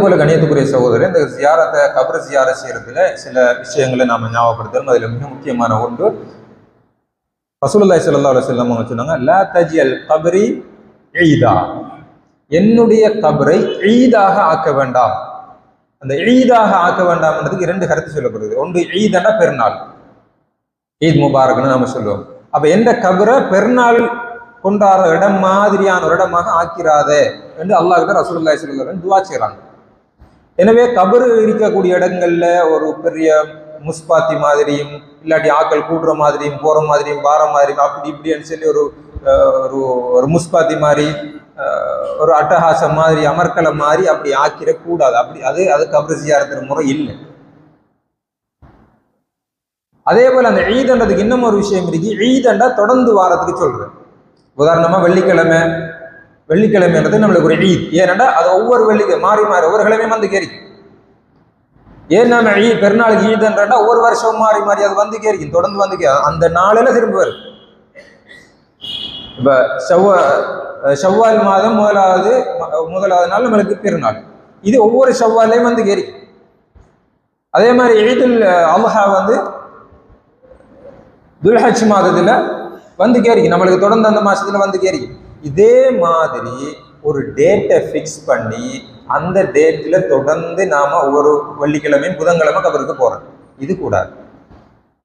போல கணியத்துக்குரிய சகோதரர் இந்த ஜியாரத்தை கபர் ஜியார செய்யறதுல சில விஷயங்களை நாம ஞாபகப்படுத்தணும். அதுல மிக முக்கியமான ஒன்று ரசூலுல்லாஹி ஸல்லல்லாஹு அலைஹி வஸல்லம் அவங்க சொன்னாங்க லா தஜியல் கபரி ஈதா. என்னுடைய கபரை ஈதாக ஆக்க வேண்டாம். அந்த ஈதாக ஆக்க வேண்டாம்ன்றதுக்கு இரண்டு கருத்து சொல்லப்படுது. ஒன்று ஈதனா பெருநாள். ஈத் முபாரக்னு நாம சொல்லுவோம். அப்ப எந்த கபரை பெருநாள் கொண்டாடுற இடம் மாதிரியான ஒரு இடமாக ஆக்கிறாதே என்று அல்லாஹ் கிட்ட ரசூலுல்லாஹி ஸல்லல்லாஹு அலைஹி வஸல்லம் துஆ செய்றாங்க. எனவே கபரு இருக்கக்கூடிய இடங்கள்ல ஒரு பெரிய முஸ்பாத்தி மாதிரியும் இல்லாட்டி ஆக்கள் கூடுற மாதிரியும் போற மாதிரியும் வார மாதிரியும் அப்படி இப்படின்னு சொல்லி ஒரு அஹ், ஒரு ஒரு முஸ்பாத்தி மாதிரி ஒரு அட்டகாசம் மாதிரி அமர்க்கலை மாதிரி அப்படி ஆக்கிடக்கூடாது. அப்படி அது அது கபரு ஜியாரத்தின முறை இல்லை. அதே போல அந்த ஈதன்றதுக்கு இன்னும் ஒரு விஷயம் இருக்கு. ஈதண்டா தொடர்ந்து வாரத்துக்கு சொல்றேன். உதாரணமா வெள்ளிக்கிழமை வெள்ளிக்கிழமைன்றது நம்மளுக்கு ஒரு ஈத். ஏனண்டா அது ஒவ்வொரு வெள்ளிக்கு மாறி மாறி ஒவ்வொரு கிழமையும் வந்து கேரிக்கும் ஏன் நம்ம ஈ பெருநாளுக்கு ஈதுன்றா ஒவ்வொரு வருஷம் மாறி மாறி அது வந்து கேரிக்கும் தொடர்ந்து வந்து கே அந்த நாளில் திரும்ப வரும். இப்ப செவ்வ மாதம் முதலாவது முதலாவது நாள் நம்மளுக்கு பெருநாள். இது ஒவ்வொரு செவ்வாலையும் வந்து கேரி. அதே மாதிரி ஈதுல் அல்ஹா வந்து துல்ஹஜ் மாதத்துல வந்து கேரிக்கும் நம்மளுக்கு தொடர்ந்து அந்த மாதத்தில் வந்து கேரிக்கும் இதே மாதிரி ஒரு டேட்டை ஃபிக்ஸ் பண்ணி அந்த டேட்டில் தொடர்ந்து நாம் ஒவ்வொரு வெள்ளிக்கிழமையும் புதன்கிழமை கபருக்கு போகிறோம் இது கூடாது.